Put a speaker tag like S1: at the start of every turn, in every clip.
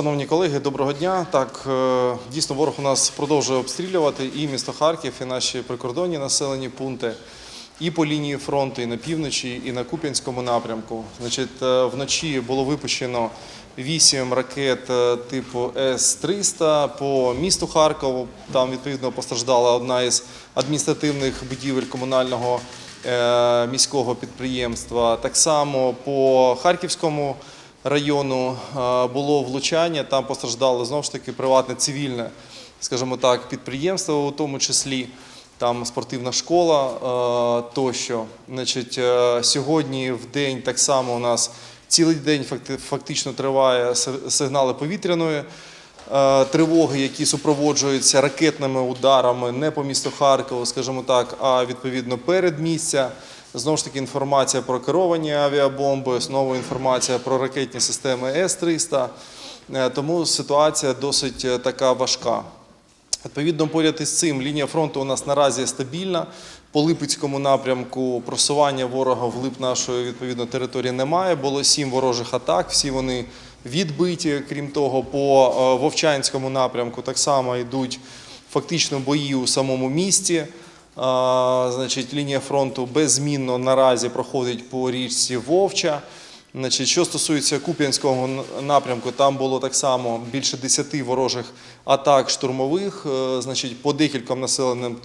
S1: Шановні колеги, доброго дня. Так, е, дійсно, ворог у нас продовжує обстрілювати і місто Харків, і наші прикордонні населені пункти, і по лінії фронту, і на півночі, і на Куп'янському напрямку. Значить, е, вночі було випущено вісім ракет е, типу С-300 по місту Харкову. Там відповідно постраждала одна із адміністративних будівель комунального міського підприємства. Так само по Харківському району е, було влучання. Там постраждало знову ж таки приватне цивільне, скажімо так, підприємство, у тому числі. Там спортивна школа е, тощо. Значить, е, сьогодні в день так само у нас цілий день фактично триває сигнали повітряної тривоги, які супроводжуються ракетними ударами не по місту Харкову, скажімо так, а відповідно перед місця. Знову ж таки, інформація про керовані авіабомби, знову інформація про ракетні системи С-300. Е, Тому ситуація досить е, така важка. Відповідно, поряд із цим лінія фронту у нас наразі стабільна. По Липецькому напрямку просування ворога в глиб нашої відповідно території немає. Було сім ворожих атак. Всі вони відбиті. Крім того, по е, Вовчанському напрямку так само йдуть фактично бої у самому місті. Значить, лінія фронту беззмінно наразі проходить по річці Вовча. Значить, що стосується Куп'янського напрямку, там було так само більше 10 ворожих атак штурмових, е, значить, по декільком населеним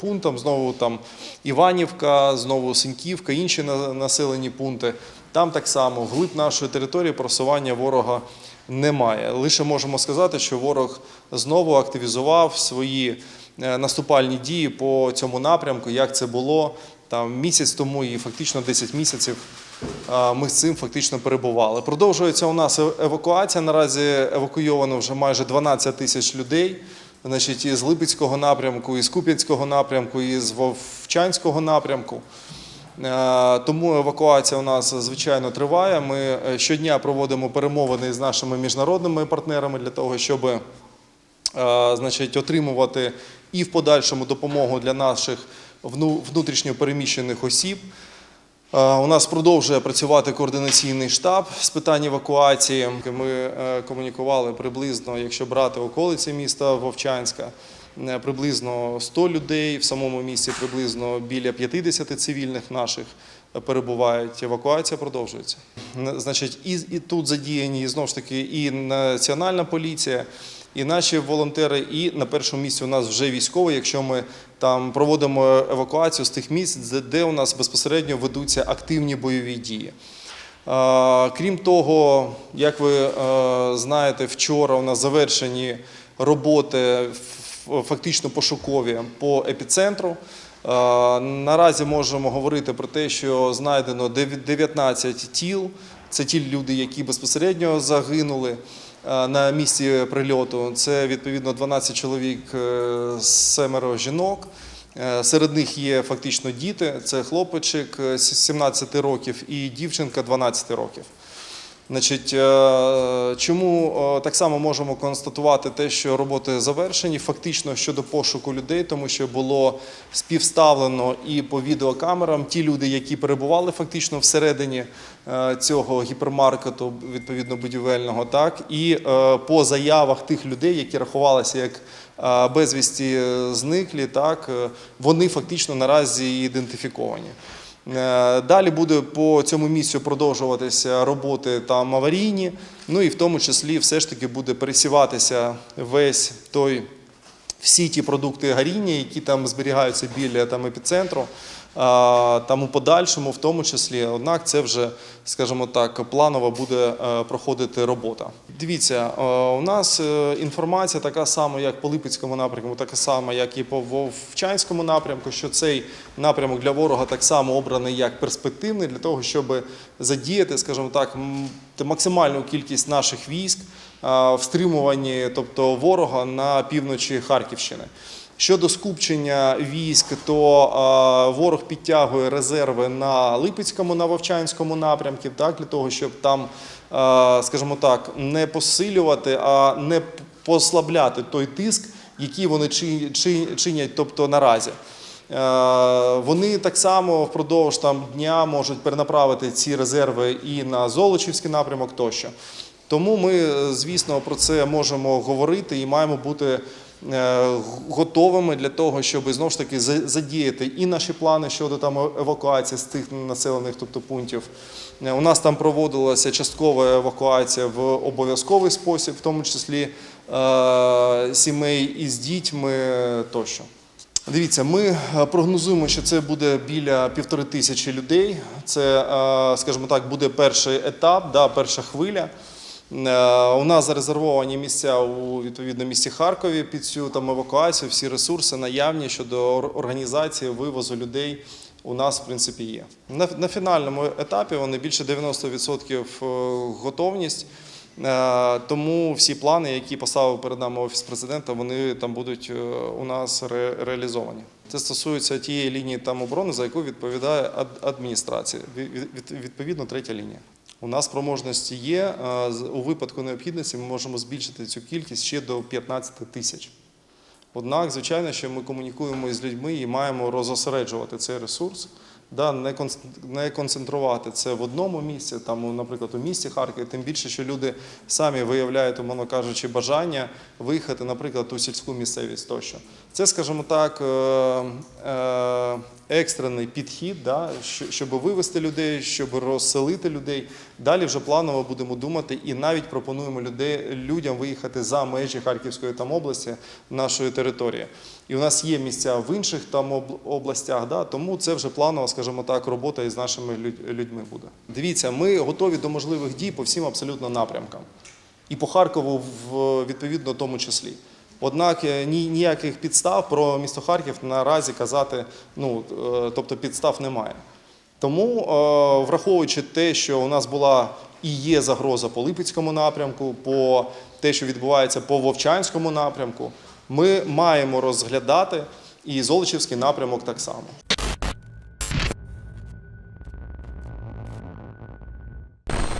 S1: пунктам. Знову там Іванівка, знову Синьківка, інші населені пункти. Там так само вглиб нашої території просування ворога немає. Лише можемо сказати, що ворог знову активізував свої наступальні дії по цьому напрямку, як це було там місяць тому і фактично 10 місяців ми з цим фактично перебували. Продовжується у нас е- евакуація. Наразі евакуйовано вже майже 12 тисяч людей. Значить, із Липецького напрямку, із Куп'янського напрямку, із Вовчанського напрямку. Е, Тому евакуація у нас звичайно триває. Ми е, щодня проводимо перемовини з нашими міжнародними партнерами для того, щоб е, значить, отримувати і в подальшому допомогу для наших вну- внутрішньо переміщених осіб. Е, У нас продовжує працювати координаційний штаб з питань евакуації. Ми е, комунікували приблизно, якщо брати околиці міста Вовчанська, е, приблизно 100 людей в самому місті, приблизно біля 50 цивільних наших перебувають. Евакуація продовжується. Значить, і, і тут задіяні знову ж таки і національна поліція. І наші волонтери, і на першому місці у нас вже військові, якщо ми там проводимо евакуацію з тих місць, де- у нас безпосередньо ведуться активні бойові дії. Крім того, як ви е, знаєте, вчора у нас завершені роботи фактично пошукові по епіцентру. Наразі можемо говорити про те, що знайдено дев- 19 тіл. Це ті люди, які безпосередньо загинули на місці прильоту. Це відповідно 12 чоловік, е, семеро жінок. Е, Серед них є фактично діти. Це хлопчик е, 17 років і дівчинка 12 років. Значить, е, чому е, так само можемо констатувати те, що роботи завершені фактично щодо пошуку людей, тому що було співставлено і по відеокамерам ті люди, які перебували фактично всередині е, цього гіпермаркету, відповідно будівельного, так і по заявах тих людей, які рахувалися як безвісті зниклі, так вони фактично наразі ідентифіковані. Е, Далі буде по цьому місцю продовжуватися роботи там аварійні, ну і в тому числі все ж таки буде пересіватися весь той всі ті продукти горіння, які там зберігаються біля там епіцентру, там у подальшому, в тому числі. Однак це вже, скажімо так, планово буде е, проходити робота. Дивіться, е, у нас е, інформація така сама, як по Липецькому напрямку, така сама, як і по Вовчанському напрямку, що цей напрямок для ворога так само обраний як перспективний для того, щоб задіяти, скажімо так, максимальну кількість наших військ в стримуванні, тобто ворога на півночі Харківщини. Щодо скупчення військ, то ворог підтягує резерви на Липецькому, на Вовчанському напрямку, так, для того, щоб там, скажімо так, не посилювати, а не послабляти той тиск, який вони чи- чи- чинять, тобто наразі. Вони так само впродовж там дня можуть перенаправити ці резерви і на Золочівський напрямок тощо. Тому ми, е, звісно, про це можемо говорити і маємо бути готовими для того, щоб знову ж таки задіяти і наші плани щодо там евакуації з тих населених тобто, пунктів. Е, У нас там проводилася часткова евакуація в обов'язковий спосіб, в тому числі е, сімей із дітьми тощо. Дивіться, ми е, прогнозуємо, що це буде біля півтори тисячі людей. Це, е, скажімо так, буде перший етап, да, перша хвиля. Е, У нас зарезервовані місця у відповідно місті Харкові під цю там евакуацію. Всі ресурси наявні щодо організації вивозу людей. У нас, в принципі, є. На, на фінальному етапі вони більше 90% готовність. Е, Тому всі плани, які поставив перед нами офіс президента, вони там будуть е, у нас ре- реалізовані. Це стосується тієї лінії там оборони, за яку відповідає ад- адміністрація. Від- від- Відповідно, третя лінія. У нас спроможності є. е, У випадку необхідності ми можемо збільшити цю кількість ще до 15 тисяч. Однак, звичайно, що ми комунікуємо із людьми і маємо розосереджувати цей ресурс, да, не, конц- концентрувати це в одному місці, там, наприклад, у місті Харкові, тим більше, що люди самі виявляють, умовно кажучи, бажання виїхати, наприклад, у сільську місцевість тощо. Це, скажімо так, е, е, екстрений підхід, да, щоб вивести людей, щоб розселити людей. Далі вже планово будемо думати і навіть пропонуємо людей, людям виїхати за межі Харківської там області, нашої території. І у нас є місця в інших там областях, да, тому це вже планова, скажімо так, робота із нашими людьми буде. Дивіться, ми готові до можливих дій по всім абсолютно напрямкам. І по Харкову в відповідно тому числі. Однак е, ні, ніяких підстав про місто Харків наразі казати, ну е, тобто підстав немає. Тому, е, враховуючи те, що у нас була і є загроза по Липецькому напрямку, по те, що відбувається по Вовчанському напрямку, ми маємо розглядати і Золочівський напрямок так само.